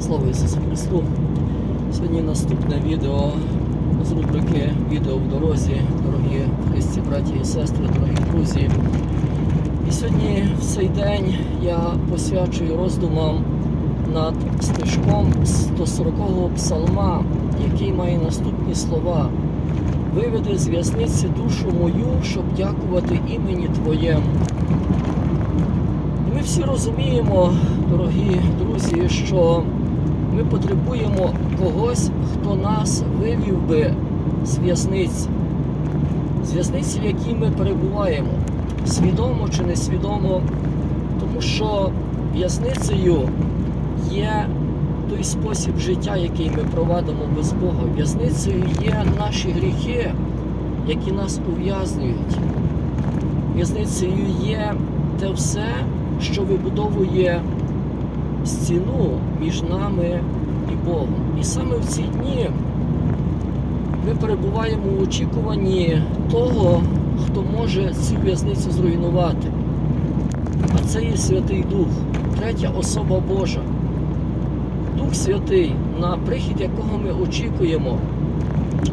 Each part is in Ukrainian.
Слава Ісусу Христу! Сьогодні наступне відео з рубрики Відео в дорозі, дорогі Христі, браті і сестри, дорогі друзі. І сьогодні в цей день я посвячую роздумам над стежком 140-го псалма, який має наступні слова. Виведи з в'язниці душу мою, щоб дякувати імені Твоєму. І Ми всі розуміємо, дорогі друзі, що ми потребуємо когось, хто нас вивів би з в'язниці, з в'язниці, в якій ми перебуваємо, свідомо чи несвідомо, тому що в'язницею є той спосіб життя, який ми провадимо без Бога. В'язницею є наші гріхи, які нас ув'язнюють. В'язницею є те все, що вибудовує стіну між нами і Богом. І саме в ці дні ми перебуваємо в очікуванні того, хто може цю в'язницю зруйнувати. А це є Святий Дух, третя особа Божа. Дух Святий, на прихід якого ми очікуємо,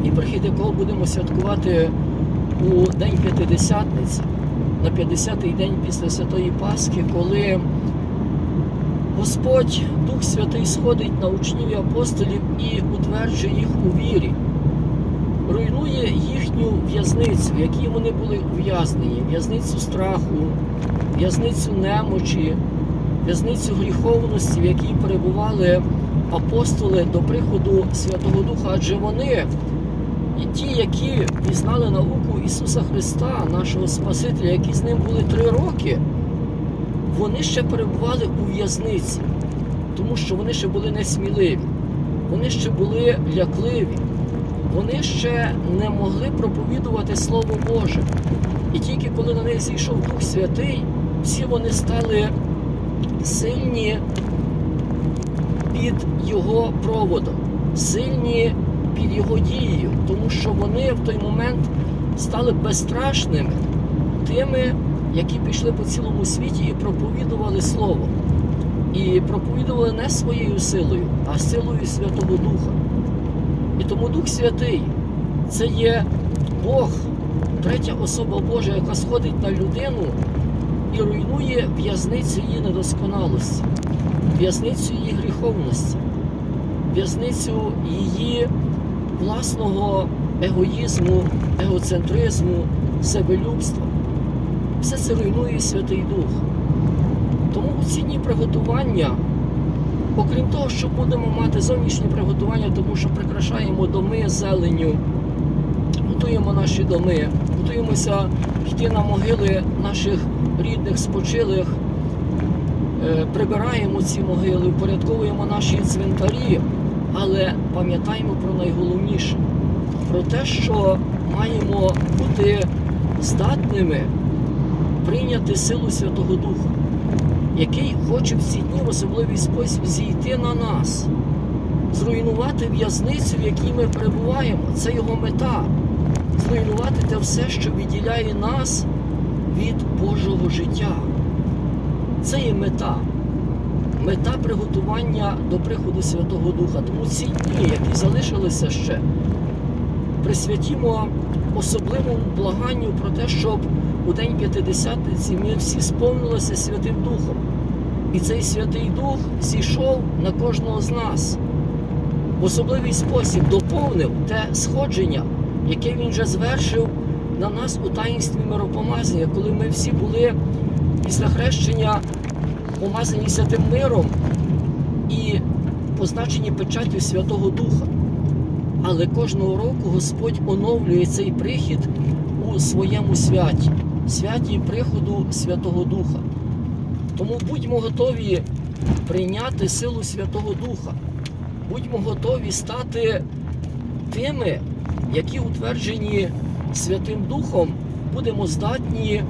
і прихід якого будемо святкувати у День П'ятидесятниці, на 50-й день після Святої Пасхи, коли Господь, Дух Святий, сходить на учнів і апостолів і утверджує їх у вірі, руйнує їхню в'язницю, в якій вони були ув'язнені, в'язницю страху, в'язницю немочі, в'язницю гріховності, в якій перебували апостоли до приходу Святого Духа, адже вони і ті, які пізнали науку Ісуса Христа, нашого Спасителя, які з ним були три роки, вони ще перебували у в'язниці, тому що вони ще були несміливі, вони ще були лякливі, вони ще не могли проповідувати Слово Боже. І тільки коли на них зійшов Дух Святий, всі вони стали сильні під Його проводом, сильні під Його дією, тому що вони в той момент стали безстрашними тими, які пішли по цілому світі і проповідували Слово. І проповідували не своєю силою, а силою Святого Духа. І тому Дух Святий це є Бог, третя особа Божа, яка сходить на людину і руйнує в'язницю її недосконалості, в'язницю її гріховності, в'язницю її власного егоїзму, егоцентризму, себелюбства. Все це руйнує Святий Дух. Тому ці дні приготування, окрім того, що будемо мати зовнішні приготування, тому що прикрашаємо доми зеленню, готуємо наші доми, готуємося йти на могили наших рідних спочилих, е, прибираємо ці могили, впорядковуємо наші цвинтарі, але пам'ятаємо про найголовніше, про те, що маємо бути здатними прийняти силу Святого Духа, який хоче в ці дні в особливий спосіб зійти на нас, зруйнувати в'язницю, в якій ми перебуваємо. Це його мета. Зруйнувати те все, що відділяє нас від Божого життя. Це є мета. Мета приготування до приходу Святого Духа. Тому ці дні, які залишилися ще, присвятімо особливому благанню про те, щоб у День П'ятидесятниці ми всі сповнилися Святим Духом. І цей Святий Дух зійшов на кожного з нас. В особливий спосіб доповнив те сходження, яке він вже звершив на нас у таїнстві миропомазання, коли ми всі були після хрещення помазані святим миром і позначені печаттю Святого Духа. Але кожного року Господь оновлює цей прихід у своєму святі, святі приходу Святого Духа. Тому будьмо готові прийняти силу Святого Духа, будьмо готові стати тими, які утверджені Святим Духом, будемо здатні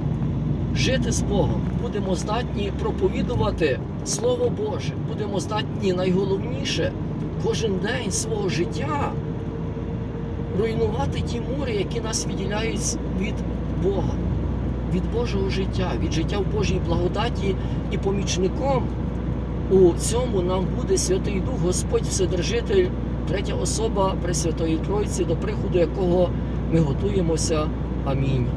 жити з Богом, будемо здатні проповідувати Слово Боже, будемо здатні найголовніше кожен день свого життя руйнувати ті мури, які нас відділяють від Бога, від Божого життя, від життя в Божій благодаті і помічником у цьому нам буде Святий Дух, Господь Вседержитель, третя особа Пресвятої Тройці, до приходу якого ми готуємося. Амінь.